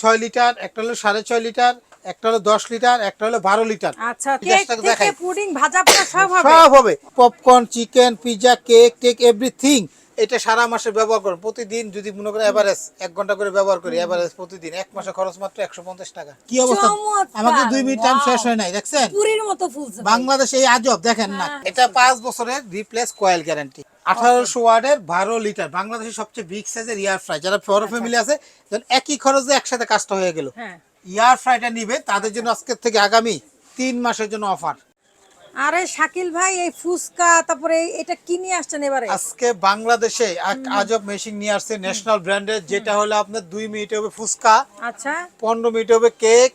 ছয় লিটার একটা হলো সাড়ে ছয় লিটার একটা হলো দশ লিটার একটা হলো বারো লিটার। আচ্ছা। পুডিং ভাজা সব হবে? Popcorn chicken pizza cake take everything এটা সারা মাসে ব্যবহার করুন। প্রতিদিন যদি মনে করেন এভারেজ এক ঘণ্টা করে ব্যবহার করি এভারেজ প্রতিদিন এক মাসে খরচ মাত্র একশো পঞ্চাশ টাকা। কি অবস্থা? আমাকে দুই মিনিট টাইম শেষ হয় নাই দেখছেন। বাংলাদেশে এই আজব দেখেন না। হ্যাঁ। এটা পাঁচ বছরের রিপ্লেস কয়েল গ্যারান্টি আঠারোশো ওয়ার্ডের বারো লিটার বাংলাদেশের সবচেয়ে বিগ সাইজের ইয়ার ফ্রাই যারা বড় ফ্যামিলি আছে একই খরচে একসাথে কাজটা হয়ে গেল। হ্যাঁ। ইয়ার ফ্রাইটা নিবে তাদের জন্য আজকের থেকে আগামী তিন মাসের জন্য অফার আরে শাকিল ভাই এই ফুচকা তারপরে এটা কি নিয়ে আসছেন এবারে? আজকে বাংলাদেশে এক আজব মেশিন নিয়ে আসছে ন্যাশনাল ব্র্যান্ডের যেটা হলো আপনার দুই মিনিটে হবে ফুচকা আচ্ছা। পনেরো মিনিটে হবে কেক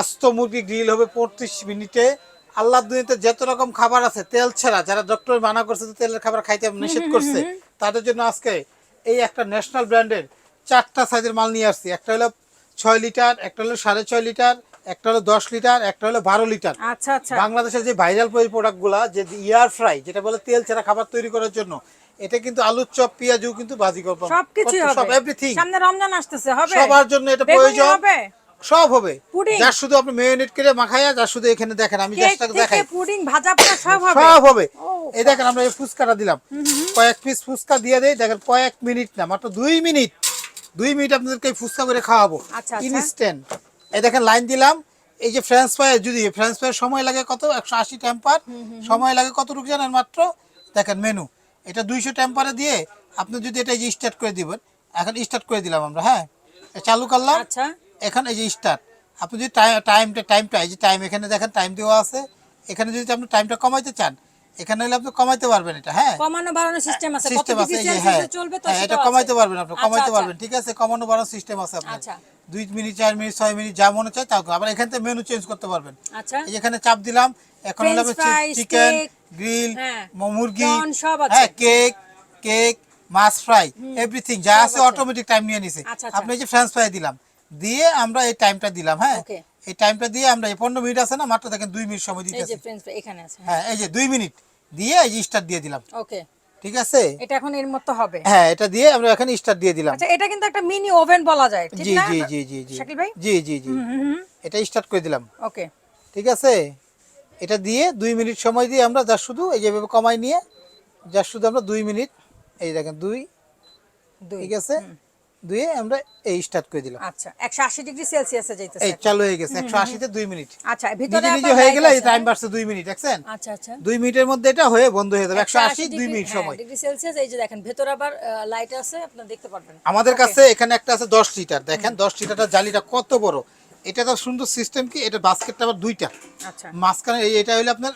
আস্ত মুরগি গ্রিল হবে পঁয়ত্রিশ মিনিটে। আল্লাহ দুনিয়াতে যত রকম খাবার আছে তেল ছাড়া যারা ডক্টর মানা করছে তেলের খাবার খাইতে নিষেধ করছে তাদের জন্য আজকে এই একটা ন্যাশনাল ব্র্যান্ডের চারটা সাইজের মাল নিয়ে আসছি। একটা হলো ছয় লিটার একটা হলো সাড়ে ছয় লিটার একটা হলো দশ লিটার একটা হলো বারো লিটার। আচ্ছা আচ্ছা। বাংলাদেশের যে ভাইরাল প্রোডাক্টগুলা যে ইয়ার ফ্রাই যেটা বলে তেল ছাড়া খাবার তৈরি করার জন্য এটা কিন্তু আলুর চপ পেঁয়াজু কিন্তু ভাজি করব সবকিছুই সব এভরিথিং সামনে রমজান আসতেছে হবে? সবার জন্য এটা প্রয়োজন। হবে? সব হবে। যার শুধু আপনি মেয়োনেট করে মাখাইয়া যার শুধু এখানে দেখেন আমি দেখাই। পুডিং ভাজা পোড়া সব হবে? সব হবে। এই দেখেন আমরা এই ফুচকাটা দিলাম। কয়েক পিস ফুচকা দিয়ে দেই। দেখেন কয়েক মিনিট না মাত্র দুই মিনিট। দুই মিনিট আপনাদেরকে ফুচকা করে খাওয়াবো। আচ্ছা, আচ্ছা। ইনস্ট্যান্ট এই দেখেন লাইন দিলাম। এই যে ফ্রেঞ্চ ফ্রাই যদি ফ্রেঞ্চ ফ্রাই সময় লাগে কত? একশো আশি টেম্পার সময় লাগে কতটুকু জানেন মাত্র? দেখেন মেনু এটা দুইশো টেম্পারে দিয়ে আপনি যদি এটা এই যে স্টার্ট করে দিবেন এখন স্টার্ট করে দিলাম আমরা হ্যাঁ? চালু করলাম। আচ্ছা। এখন এই যে স্টার্ট আপনি যদি টাইমটা টাইমটা এই যে টাইম এখানে দেখেন টাইম দেওয়া আছে। এখানে যদি আপনি টাইমটা কমাইতে চান এখানে হলে আপনি কমাইতে পারবেন এটা হ্যাঁ। কমানো বাড়ানোর সিস্টেম আছে। সিস্টেম আছে হ্যাঁ। চলবে তো হ্যাঁ, এটা কমাইতে পারবেন আপনি আচ্ছা, কমাইতে আচ্ছা। পারবেন ঠিক আছে? কমানো বাড়ানোর সিস্টেম আছে আপনার। আচ্ছা। দুই মিনিট চার মিনিট ছয় মিনিট যা মনে চায় তা আবার এখান থেকে মেনু চেঞ্জ করতে পারবেন। আচ্ছা। এখানে চাপ দিলাম এখন হলো চিকেন গ্রিল হ্যাঁ, মুরগি। হ্যাঁ কেক কেক মাছ ফ্রাই এভরিথিং যা আছে। অটোমেটিক টাইম নিয়ে নিছে। আচ্ছা। আপনি এই যে ফ্রেঞ্চ ফ্রাই দিলাম দিয়ে আমরা এই টাইমটা দিলাম হ্যাঁ? এই টাইমটা দিয়ে আমরা এই পনেরো মিনিট আছে না মাত্র দেখেন দুই মিনিট সময় দিতে হ্যাঁ এই যে দুই মিনিট। দিয়ে এই যে স্টার্ট দিয়ে দিলাম। ওকে ঠিক আছে? এটা এখন এর মতো হবে। হ্যাঁ এটা দিয়ে আমরা এখানে স্টার্ট দিয়ে দিলাম। আচ্ছা এটা কিন্তু একটা মিনি ওভেন বলা যায় ঠিক জি না? জি জি জি জি। শাকিল ভাই? জি জি জি। এটা স্টার্ট করে দিলাম। ওকে ঠিক আছে? এটা দিয়ে দুই মিনিট সময় দিয়ে আমরা যা শুধু এই যেভাবে কমাই নিয়ে যা শুধু আমরা দুই মিনিট এই দেখেন দুই। ঠিক আছে? দুয়ে আমরা এই স্টার্ট করে দিলাম। আচ্ছা 180 ডিগ্রি সেলসিয়াসে যাইতেছে। এই চালু হয়ে গেছে একশো আশিতে দুই মিনিট। আচ্ছা ভিতরে নিজে হয়ে গেলে এই টাইম হ্যাঁ? বাড়ছে দুই মিনিট দেখছেন আচ্ছা আচ্ছা। দুই মিনিটের মধ্যে এটা হয়ে বন্ধ হয়ে যাবে একশো আশি দুই ডিগ্রি- মিনিট হ্যাঁ, সময় ডিগ্রি সেলসিয়াস এই যে দেখেন ভেতরে আবার লাইট আছে আপনি দেখতে পারবেন। আমাদের কাছে এখানে একটা আছে দশ লিটার দেখেন দশ লিটারটা জালিটা কত বড়? এটা তো সুন্দর সিস্টেম কি? এটা বাস্কেটটা আবার দুইটা। আচ্ছা। মাঝখানে এই- এটা হলো আপনার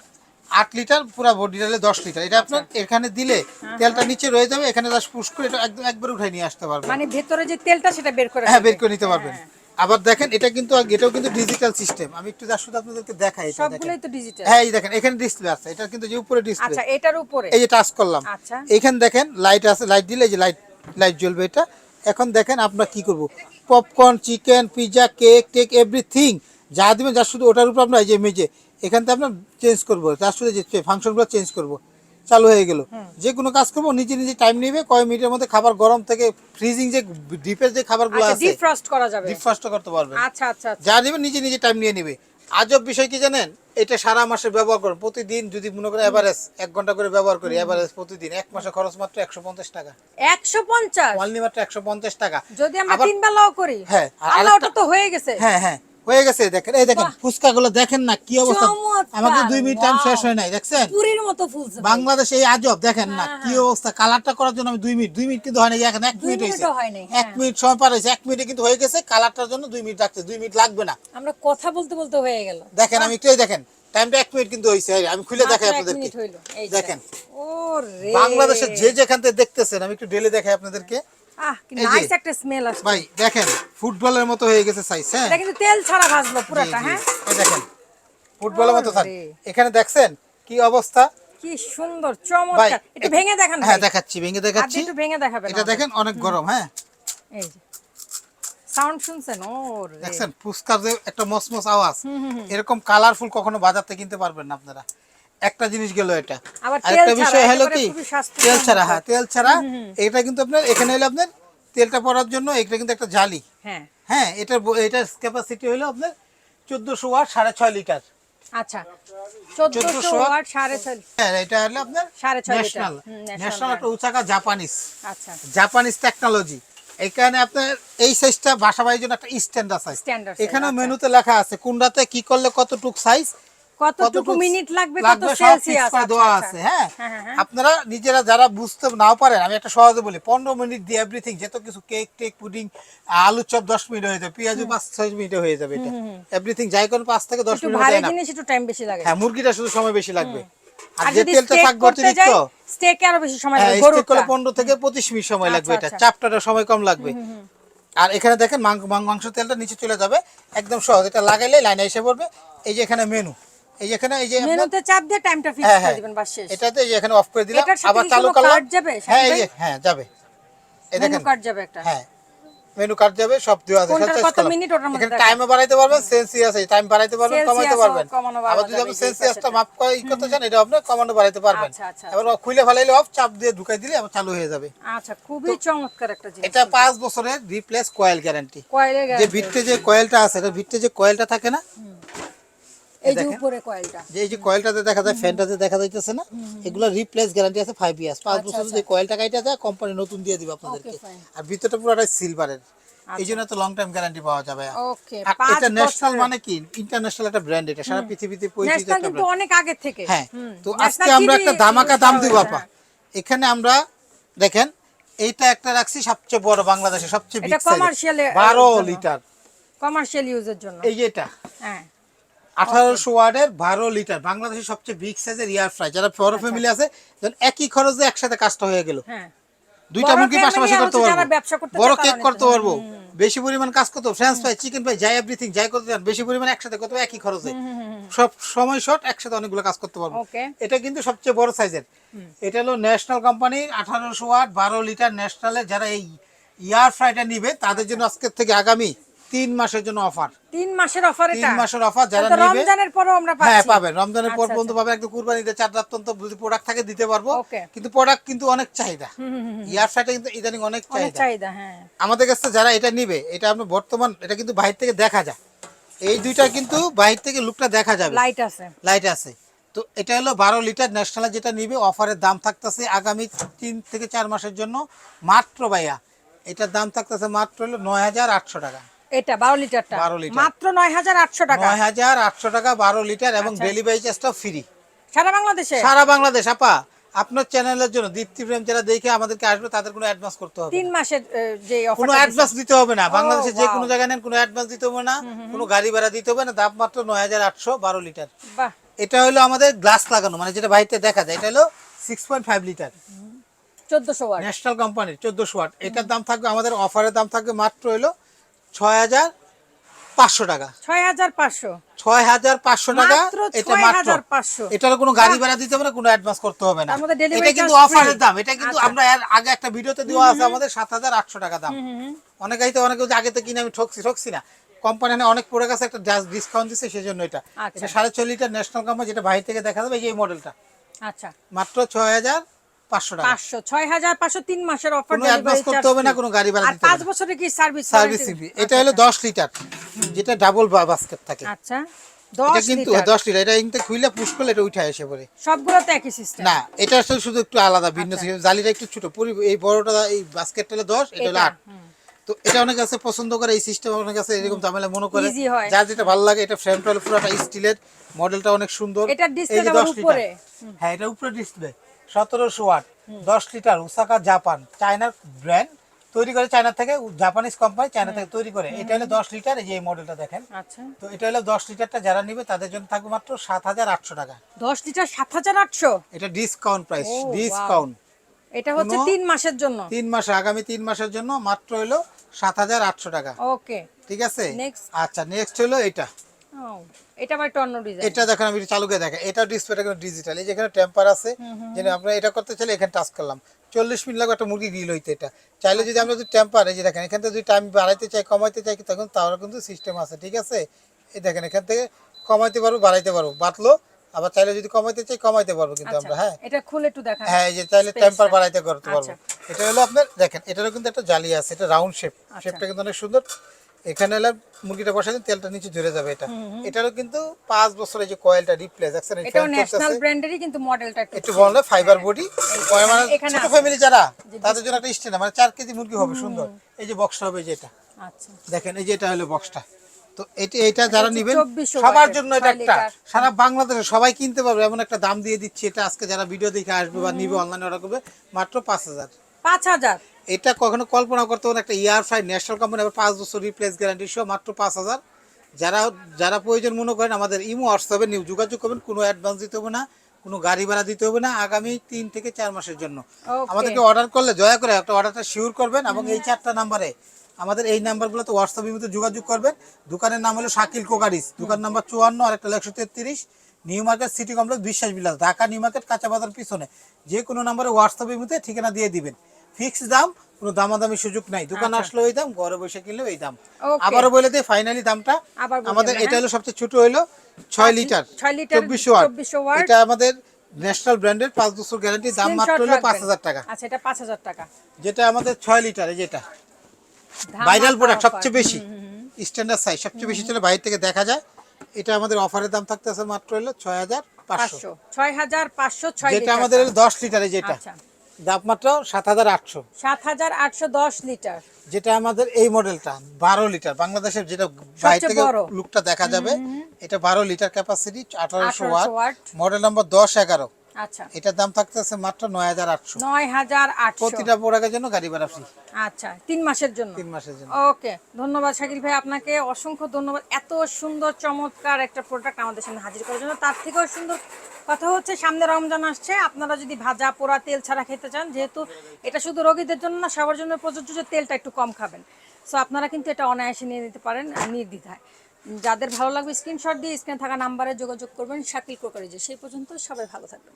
আট লিটার পুরো বডি হলে দশ লিটার। এটা আপনার আচ্ছা। এখানে দিলে তেলটা নিচে রয়ে যাবে এখানে জাস্ট পুশ করে এটা একদম একবার উঠাই নিয়ে আসতে পারবেন। মানে ভেতরে যে তেলটা সেটা বের করে হ্যাঁ বের করে নিতে পারবেন। আবার দেখেন এটা কিন্তু এটাও কিন্তু ডিজিটাল সিস্টেম আমি একটু জাস্ট শুধু আপনাদেরকে দেখাই এটা সবগুলোই তো ডিজিটাল হ্যাঁ এই দেখেন এখানে ডিসপ্লে আছে। এটা কিন্তু যে উপরে ডিসপ্লে আচ্ছা এটার উপরে। এই যে টাচ করলাম। আচ্ছা। এখানে দেখেন লাইট আছে লাইট দিলে যে লাইট লাইট জ্বলবে এটা। এখন দেখেন আমরা কি করব? Popcorn chicken pizza cake take everything যা দিবেন যা শুধু ওটার উপর আমরা এই যে মেজে এখান থেকে আমরা চেঞ্জ করব তার যে ফাংশনগুলো চেঞ্জ করব। চালু হয়ে গেল। যে কোনো কাজ করব নিজে নিজে টাইম নেবে কয় মিনিটের মধ্যে খাবার গরম থেকে ফ্রিজিং যে ডিপের যে খাবারগুলো আচ্ছা আছে ডিফ্রস্ট করা যাবে। ডিফ্রস্ট করতে পারবেন। আচ্ছা আচ্ছা আচ্ছা। যা নেবেন নিজে নিজে টাইম নিয়ে নেবে। আজব বিষয় কি জানেন? এটা সারা মাসে ব্যবহার করুন। প্রতিদিন যদি মনে করেন এভারেজ এক ঘণ্টা করে ব্যবহার করি এভারেজ প্রতিদিন এক মাসে খরচ মাত্র একশো পঞ্চাশ টাকা। 150 অনলি মাত্র একশো পঞ্চাশ টাকা। যদি আমরা তিন বেলাও করি হ্যাঁ, ওটা তো হয়ে গেছে। হ্যাঁ হ্যাঁ। হয়ে গেছে দেখেন এই দেখেন ফুচকা গুলো দেখেন না কি অবস্থা। আমাকে দুই মিনিট টাইম শেষ হয় নাই দেখছেন? পুরীর মতো ফুলছে। বাংলাদেশে এই আজব দেখেন না হ্যাঁ, কি অবস্থা। কালারটা করার জন্য আমি দুই মিনিট দুই মিনিট কিন্তু হয় না এখন এক মিনিট হয়েছে। এক হ্যাঁ। মিনিট সময় পার হয়েছে এক মিনিটে কিন্তু হয়ে গেছে কালারটার জন্য দুই মিনিট লাগছে দুই মিনিট লাগবে না। আমরা কথা বলতে বলতে হয়ে গেল। দেখেন আমি একটু দেখেন টাইমটা এক মিনিট কিন্তু হয়েছে আমি খুলে দেখাই আপনাদেরকে। দেখেন। বাংলাদেশের যে যেখান থেকে দেখতেছেন আমি একটু ডেলে দেখাই আপনাদেরকে। আহ কি নাইস একটা স্মেল আসছে। ভাই দেখেন ফুটবলের মতো হয়ে গেছে সাইজ হ্যাঁ? এটা কিন্তু তেল ছাড়া ভাজলো জি, হ্যাঁ? এই দেখেন ফুটবলের মতো থাক। এখানে দেখছেন কি অবস্থা? কি সুন্দর চমৎকার। একটু ভেঙে দেখান হ্যাঁ দেখাচ্ছি ভেঙে দেখাচ্ছি। একটু ভেঙে দেখাবেন এটা দেখেন অনেক গরম হ্যাঁ? এই যে সাউন্ড শুনছেন? ওর। দেখছেন ফুচকার যে একটা মসমস আওয়াজ এরকম কালারফুল কখনো বাজার থেকে কিনতে পারবেন না আপনারা। একটা জিনিস গেল এটা। আরেকটা বিষয় হলো কি? তেল ছাড়া হ্যাঁ তেল ছাড়া। এটা কিন্তু আপনার এখানে হলো আপনার তেলটা পড়ার জন্য এটা কিন্তু একটা জালি। হ্যাঁ। হ্যাঁ এটার এটার ক্যাপাসিটি হলো আপনার চোদ্দোশো ওয়াট সাড়ে ছয় লিটার। আচ্ছা। চোদ্দশো 1400 ওয়াট সাড়ে ছয় হ্যাঁ এটা হলো আপনার সাড়ে ছয় লিটার। ন্যাশনাল ন্যাশনাল একটা উচাকা জাপানিজ আচ্ছা। জাপানিজ টেকনোলজি এখানে আপনার এই সাইজটা বাসা বাড়ির জন্য একটা স্ট্যান্ডার্ড সাইজ এখানে। মেনুতে লেখা আছে কোনটাতে কি করলে কতটুক সাইজ কতটুকু মিনিট লাগবে কত সেলসিয়াস দেওয়া আছে হ্যাঁ? হ্যাঁ, হ্যাঁ, হ্যাঁ। আপনারা নিজেরা যারা বুঝতে নাও পারেন আমি একটা সহজে বলি পনেরো মিনিট দিয়ে এভরিথিং যত কিছু কেক টেক পুডিং আলু চপ দশ মিনিট হয়ে যাবে পেঁয়াজু পাঁচ ছয় মিনিটে হয়ে যাবে এটা। এভরিথিং যাই করেন পাঁচ থেকে দশ একটু মিনিট ভারী না। জিনিস একটু টাইম বেশি লাগে। হ্যাঁ মুরগিটা শুধু সময় বেশি লাগবে। আর যে তেলটা থাকবে অতিরিক্ত স্টেকে আরও বেশি সময় লাগবে স্টেক করলে গরুটা পনেরো থেকে পঁচিশ মিনিট সময় লাগবে আচ্ছা, এটা। আচ্ছা। চাপটাটা সময় কম লাগবে। আর এখানে দেখেন মাংস তেলটা নিচে চলে যাবে একদম সহজ। এটা লাগাইলে লাইনে এসে পড়বে। এই যে এখানে মেনু এই যে এখানে এই যে মেনুতে চাপ দিয়ে টাইমটা ফিক্স হ্যাঁ করে হ্যাঁ দিবেন বাস শেষ। এটাতে এই এখানে অফ করে দিলাম। আবার চালু করলাম card যাবে, হ্যাঁ এই হ্যাঁ যাবে। এই দেখেন। কার্ড যাবে একটা। হ্যাঁ মেনু কার্ড যাবে সব দেওয়া আছে। কোনটার কত মিনিট ওটার মধ্যে টাইমও বাড়াইতে পারবেন সেন্সি আছে টাইম বাড়াইতে পারবেন Celsius পারবেন। আবার যদি আপনি সেন্সিয়াসটা মাপ করে ই করতে চান এটা আপনি কমানো বাড়াইতে পারবেন। আচ্ছা, আচ্ছা, এবার খুলে ফেলাইলে অফ চাপ দিয়ে ঢুকাই দিলে আবার চালু হয়ে যাবে। আচ্ছা খুবই চমৎকার একটা জিনিস এটা পাঁচ বছরের রিপ্লেস কয়েল গ্যারান্টি যে। ভিতরে যে কয়েলটা আছে এটা ভিতরে যে কয়েলটা থাকে না এই যে উপরে কয়েলটা। যে এই যে কয়েলটাতে দেখা যায় ফ্যানটাতে দেখা যাইতেছে না। এগুলো রিপ্লেস গ্যারান্টি আছে ইয়ার্স পাঁচ আচ্ছা, বছর যে কয়েলটা কাইটা যায় কোম্পানি নতুন দিয়ে দিবে আপনাদেরকে। আর ভিতরটা পুরোটাই সিলভারের এই জন্য তো লং টাইম গ্যারান্টি পাওয়া যাবে। ওকে এটা ন্যাশনাল মানে কি? ইন্টারন্যাশনাল একটা ব্র্যান্ড এটা। সারা পৃথিবীতে পরিচিত একটা কিন্তু অনেক আগে থেকে। হ্যাঁ। তো আজকে আমরা একটা ধামাকা দাম দিব হ্যাঁ। আপা। এখানে আমরা দেখেন এইটা একটা রাখছি সবচেয়ে বড় বাংলাদেশে সবচেয়ে বিগ বারো জন্য। লিটার কমার্শিয়াল ইউজের জন্য। এই যে এটা। হ্যাঁ। আঠারোশো ওয়ার্ডের বারো লিটার বাংলাদেশের সবচেয়ে বিগ সাইজের ফ্রাই যারা বড় ফ্যামিলি আছে একই খরচে একসাথে কাজটা হয়ে গেল। হ্যাঁ। দুইটা মুরগি পাশাপাশি করতে পারব। বড় কেক করতে পারব। বেশি পরিমাণ কাজ করতে ফ্রেঞ্চ ফ্রাই চিকেন ফ্রাই যাই এভরিথিং যাই করতে চান বেশি পরিমাণ একসাথে করতে একই খরচে। সব সময় শর্ট একসাথে অনেকগুলো কাজ করতে পারব। এটা কিন্তু সবচেয়ে বড় সাইজের এটা হলো ন্যাশনাল কোম্পানি আঠারোশো ওয়াট বারো লিটার ন্যাশনালের যারা এই ইয়ার ফ্রাইটা নিবে তাদের জন্য আজকের থেকে আগামী তিন মাসের জন্য অফার তিন মাসের অফার তিন মাসের অফার যারা রমজানের পরেও আমরা হ্যাঁ পাবেন। রমজানের পর আচ্ছা, পর্যন্ত পাবেন একদম কুরবানিতে চার রাত পর্যন্ত যদি প্রোডাক্ট থাকে দিতে পারব। কিন্তু প্রোডাক্ট কিন্তু অনেক চাহিদা। ইয়ার ফ্রাইটা কিন্তু ইদানিং অনেক চাহিদা। চাহিদা হ্যাঁ। আমাদের কাছে যারা এটা নিবে এটা আপনার বর্তমান এটা কিন্তু বাইরে থেকে দেখা যায়। এই দুইটা কিন্তু বাইরে থেকে লুকটা দেখা যাবে। লাইট আছে। লাইট আছে। তো এটা হলো বারো লিটার ন্যাশনাল যেটা নিবে অফারের দাম থাকতেছে আগামী তিন থেকে চার মাসের জন্য। মাত্র ভাইয়া এটার দাম থাকতেছে মাত্র হলো নয় হাজার আটশো টাকা। এটা বারো লিটারটা। 12 লিটার। মাত্র নয় হাজার আটশো টাকা। নয় হাজার আটশো টাকা বারো লিটার এবং। ডেলিভারি চার্জটাও ফ্রি সারা বাংলাদেশে? সারা বাংলাদেশ আপা আপনার চ্যানেলের জন্য দীপ্তি প্রেম যারা দেখে আমাদেরকে আসবে তাদের কোনো অ্যাডভান্স করতে হবে তিন মাসের যে কোনো অ্যাডভান্স দিতে হবে না। বাংলাদেশে যে কোনো জায়গায় নেন কোনো অ্যাডভান্স দিতে হবে না। কোনো গাড়ি ভাড়া দিতে হবে না। দাম মাত্র নয় হাজার আটশো বারো লিটার। বাহ। এটা হলো আমাদের গ্লাস লাগানো মানে যেটা বাইরে দেখা যায় এটা হলো সিক্স পয়েন্ট ফাইভ লিটার চোদ্দশো ওয়াট। ন্যাশনাল কোম্পানির চোদ্দোশো ওয়াট। এটার দাম থাকবে আমাদের অফারের দাম থাকবে মাত্র হলো ছয় হাজার পাঁচশো টাকা। ছয় হাজার পাঁচশো। ছয় হাজার পাঁচশো টাকা এটা মাত্র। 6,500 এটার কোনো গাড়ি ভাড়া দিতে হবে না কোনো অ্যাডভান্স করতে হবে না। এটা কিন্তু অফারের দাম। এটা কিন্তু আচ্ছা। আমরা আগে একটা ভিডিওতে দেওয়া আছে আমাদের সাত হাজার আটশো টাকা দাম। অনেকে হয়তো অনেকে আগে তো কিনে আমি ঠকছি ঠকছি না। কোম্পানি অনেক পড়ে গেছে একটা ডিসকাউন্ট দিচ্ছে সেই জন্য এটা। আচ্ছা। এটা সাড়ে লিটার ন্যাশনাল কোম্পানি যেটা বাইরে থেকে দেখা যাবে এই এই মডেলটা আচ্ছা। মাত্র ছয় হাজার পাঁচশো টাকা। পাঁচশো ছয় হাজার পাঁচশো তিন মাসের অফার কোনো করতে হবে না কোনো গাড়ি ভাড়া দিতে পাঁচ হবে বছরের কি সার্ভিস সার্ভিস এটা হলো দশ লিটার যেটা ডাবল বাস্কেট থাকে। আচ্ছা এটা কিন্তু লিটার দশ লিটার এটা কিন্তু খুইলে পুশ করলে এটা উঠে এসে পড়ে সবগুলো একই সিস্টেম না এটা আসলে শুধু একটু আলাদা ভিন্ন আচ্ছা। জালিটা একটু ছোট। এই বড়টা এই বাস্কেটটা হলো দশ এটা হলো এটা, আট। তো এটা অনেক কাছে পছন্দ করে এই সিস্টেম অনেক কাছে এরকম ঝামেলা মনে করে। যার যেটা ভালো লাগে এটা ফ্রেমটা পুরোটা স্টিলের মডেলটা অনেক সুন্দর। যে 10। উপরে। হ্যাঁ এটা উপরে ডিসপ্লে সতেরোশো ওয়াট দশ লিটার ওসাকা জাপান চায়নার ব্র্যান্ড তৈরি করে চায়না থেকে জাপানিজ কোম্পানি চায়না থেকে তৈরি করে। এটা হলো দশ লিটার এই যে মডেলটা দেখেন। আচ্ছা। তো এটা হলো দশ লিটারটা যারা নিবে তাদের জন্য থাকবে মাত্র সাত হাজার আটশো টাকা। দশ লিটার সাত হাজার আটশো? এটা ডিসকাউন্ট প্রাইস ডিসকাউন্ট এটা হচ্ছে তিন মাসের জন্য? তিন মাস আগামী তিন মাসের জন্য মাত্র হলো সাত হাজার আটশো টাকা। ওকে ঠিক আছে? আচ্ছা নেক্সট হলো এটা এটা আবার একটু ডিজাইন এটা দেখেন আমি চালু করে দেখেন এটা ডিসপ্লেটা কিন্তু ডিজিটাল এই যেখানে টেম্পার আছে যেন আমরা এটা করতে চাইলে এখানে টাচ করলাম। চল্লিশ মিনিট লাগবে একটা মুরগি গ্রিল হইতে এটা। চাইলে যদি আমরা যদি টেম্পার এই যে দেখেন এখান থেকে যদি টাইম বাড়াইতে চাই কমাইতে চাই তখন তাহলে কিন্তু সিস্টেম আছে ঠিক আছে? এই দেখেন এখান থেকে কমাইতে পারব বাড়াইতে পারব। বাতলো আবার চাইলে যদি কমাইতে চাই কমাইতে পারব কিন্তু আমরা হ্যাঁ? এটা খুলে একটু দেখা হ্যাঁ এই যে চাইলে টেম্পার বাড়াইতে করতে পারব। আচ্ছা। এটা হলো আপনার দেখেন এটারও কিন্তু একটা জালি আছে এটা রাউন্ড শেপ শেপটা কিন্তু অনেক সুন্দর। এখানে এলে মুরগিটা বসালে তেলটা নিচে ঝরে যাবে এটা। এটারও কিন্তু পাঁচ বছরের যে কয়েলটা রিপ্লেস দেখছেন এই এটাও ন্যাশনাল ব্র্যান্ডেরই কিন্তু মডেলটা একটু বললে ফাইবার বডি মানে ছোট ফ্যামিলি যারা তাদের জন্য একটা স্ট্যান্ড মানে চার কেজি মুরগি হবে সুন্দর। এই যে বক্সটা হবে যেটা। আচ্ছা। দেখেন এই যে এটা হলো বক্সটা তো এটি এটা যারা নেবেন সবার জন্য এটা একটা। সারা বাংলাদেশে সবাই কিনতে পারবে এমন একটা দাম দিয়ে দিচ্ছি এটা আজকে যারা ভিডিও দেখে আসবে বা নিবে অনলাইনে অর্ডার করবে মাত্র পাঁচ হাজার। পাঁচ হাজার? এটা কখনো কল্পনা করতে পারেন একটা ইয়ার ফ্রাই ন্যাশনাল কোম্পানি আবার পাঁচ বছর রিপ্লেস গ্যারান্টি সহ মাত্র পাঁচ হাজার। যারা যারা প্রয়োজন মনে করেন আমাদের ইমো হোয়াটসঅ্যাপে নিউ যোগাযোগ করবেন কোনো অ্যাডভান্স দিতে হবে না কোনো গাড়ি ভাড়া দিতে হবে না আগামী তিন থেকে চার মাসের জন্য। আমাদেরকে অর্ডার করলে দয়া করে একটা অর্ডারটা শিওর করবেন এবং এই চারটা নাম্বারে আমাদের এই নাম্বারগুলোতে হোয়াটসঅ্যাপ ইমোতে যোগাযোগ করবেন। দোকানের নাম হলো শাকিল কোকারিস দোকান নাম্বার চুয়ান্ন আর একটা একশো তেত্রিশ নিউ মার্কেট সিটি কমপ্লেক্স বিশ্বাস বিলাস ঢাকা নিউ মার্কেট কাঁচা বাজার পিছনে। যে কোনো নাম্বারে হোয়াটসঅ্যাপ ইমোতে ঠিকানা দিয়ে দিবেন। ফিক্স দাম কোনো দামাদামি সুযোগ নাই। দোকান আসলে ওই দাম ঘরে বসে কিনলে ওই দাম। আবারও বলে দিই ফাইনালি দামটা। আমাদের এটা হলো সবচেয়ে ছোট হলো ছয় লিটার চব্বিশশো ওয়াট। এটা আমাদের ন্যাশনাল ব্র্যান্ডের পাঁচ বছর গ্যারান্টি দাম মাত্র হলো পাঁচ হাজার টাকা। আচ্ছা এটা পাঁচ হাজার টাকা। যেটা আমাদের ছয় লিটারে যেটা। ভাইরাল প্রোডাক্ট সবচেয়ে বেশি। স্ট্যান্ডার্ড সাইজ সবচেয়ে বেশি চলে বাইরে থেকে দেখা যায়। এটা আমাদের অফারের দাম থাকতেছে মাত্র হলো ছয় হাজার পাঁচশো। ছয় হাজার পাঁচশো যেটা আমাদের হলো দশ লিটারে যেটা। আচ্ছা দাম মাত্র সাত হাজার আটশো। সাত হাজার আটশো দশ লিটার। যেটা আমাদের এই মডেলটা বারো লিটার। বাংলাদেশের যেটা বাইরে থেকে। লুকটা দেখা যাবে এটা বারো লিটার ক্যাপাসিটি আঠারোশো 1800 ওয়াট ওয়াট। মডেল নম্বর দশ এগারো। আচ্ছা। এটার দাম থাকতেছে মাত্র নয় হাজার আটশো। নয় হাজার আটশো। প্রতিটা প্রোডাক্টের জন্য গাড়ি ভাড়া ফ্রি আচ্ছা তিন মাসের জন্য? তিন মাসের জন্য। ওকে ধন্যবাদ শাকিল ভাই আপনাকে। অসংখ্য ধন্যবাদ। এত সুন্দর চমৎকার একটা প্রোডাক্ট আমাদের সামনে হাজির করার জন্য। তার থেকেও সুন্দর কথা হচ্ছে সামনে রমজান আসছে। আপনারা যদি ভাজা পোড়া তেল ছাড়া খেতে চান যেহেতু এটা শুধু রোগীদের জন্য না সবার জন্য প্রযোজ্য যে তেলটা একটু কম খাবেন। সো আপনারা কিন্তু এটা অনায়াসে নিয়ে নিতে পারেন নির্দ্বিধায়। যাদের ভালো লাগবে স্ক্রিনশট দিয়ে স্ক্রিনে থাকা নাম্বারে যোগাযোগ করবেন। শাকিল কোকারিজে সেই পর্যন্ত সবাই ভালো থাকবেন।